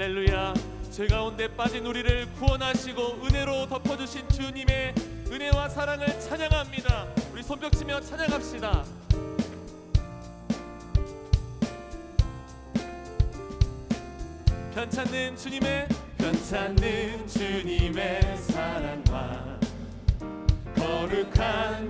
할렐루야. 죄 가운데 빠진 우리를 구원하시고 은혜로 덮어주신 주님의 은혜와 사랑을 찬양합니다. 우리 손뼉치며 찬양합시다. 편찮는 주님의 편찮는 주님의 사랑과 거룩한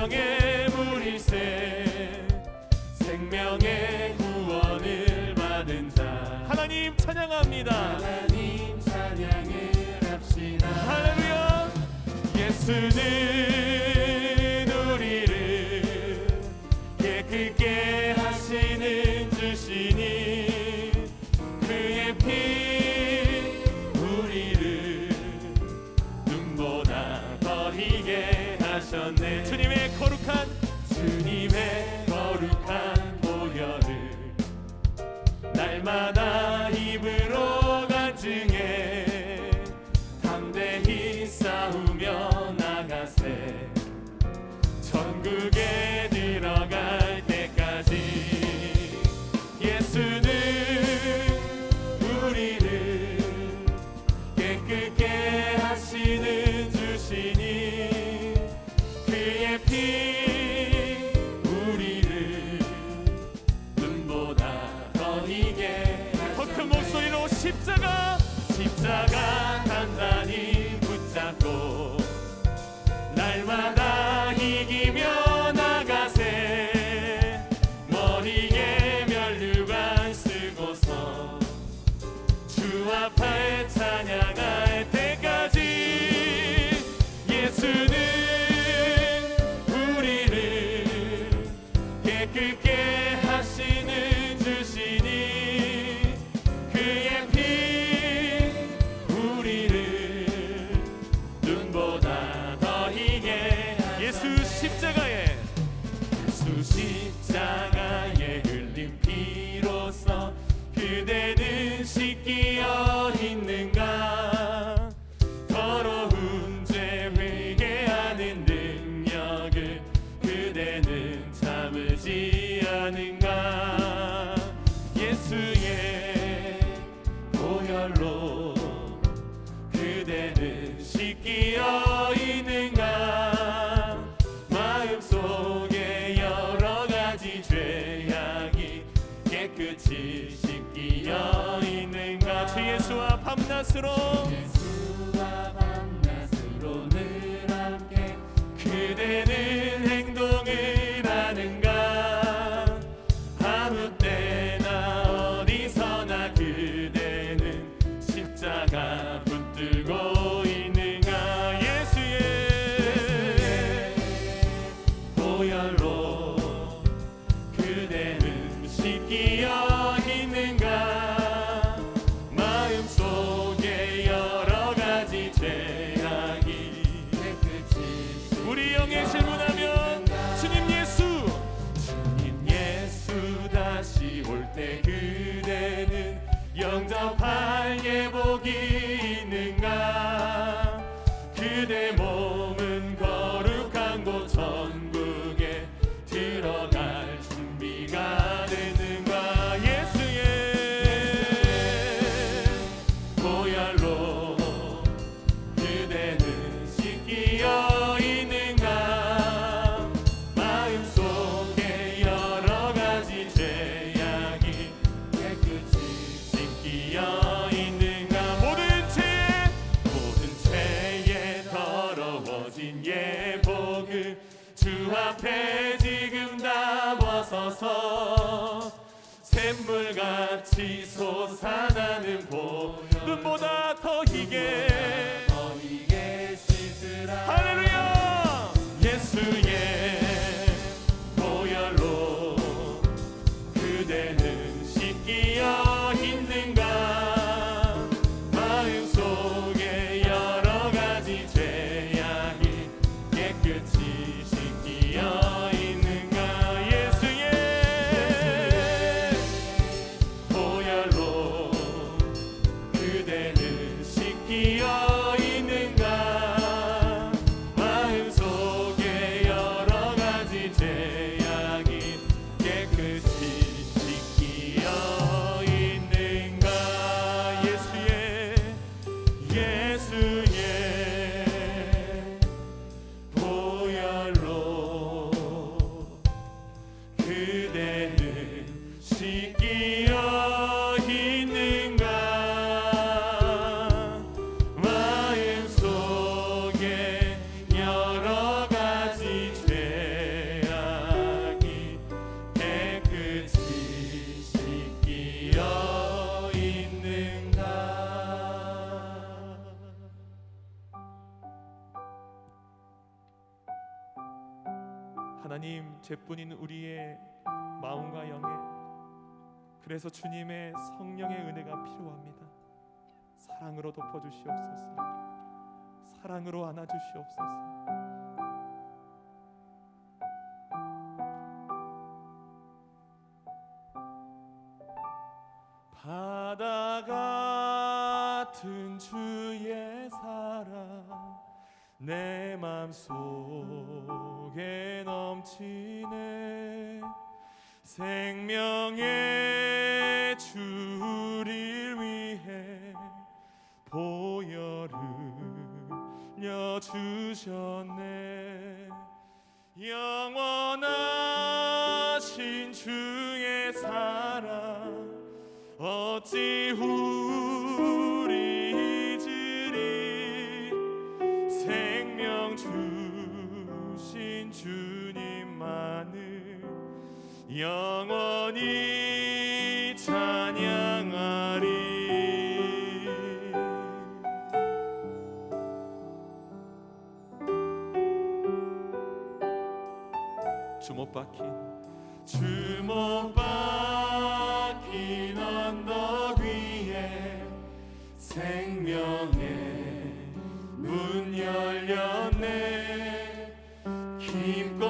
생명의 물일세. 생명의 구원을 받은 자. 하나님 찬양합니다. 하나님 찬양을 합시다. 할렐루야. 예수는 우리를 깨끗게 하시는 주시니 그의 피 우리를 눈보다 더 희게 하셨네. 주님의 거룩한 주님의 거룩한 보혈을 날마다 입으로 간증해 담대히 싸우며 나가세. 천국에 십자가 십자가 단단히 붙잡고 날마다 이기며 나가세. 머리에 면류관 쓰고서 주 앞에 찬양할 때까지 예수는 씻기어 있는가? 더러운 죄 회개하는 능력을 그대는 참으지 않은가? 예수의 보혈로 그대는 씻기어 밤낮으로 죄뿐인 우리의 마음과 영에 그래서 주님의 성령의 은혜가 필요합니다. 사랑으로 덮어 주시옵소서. 사랑으로 안아 주시옵소서. 바다 같은 주의 사랑 내 맘속에 넘치네. 생명의 주를 위해 보혈을 려주셨네. 영원하신 주의 사랑 어찌 주못 박힌 언덕 위에 생명의 문 열렸네. 깊고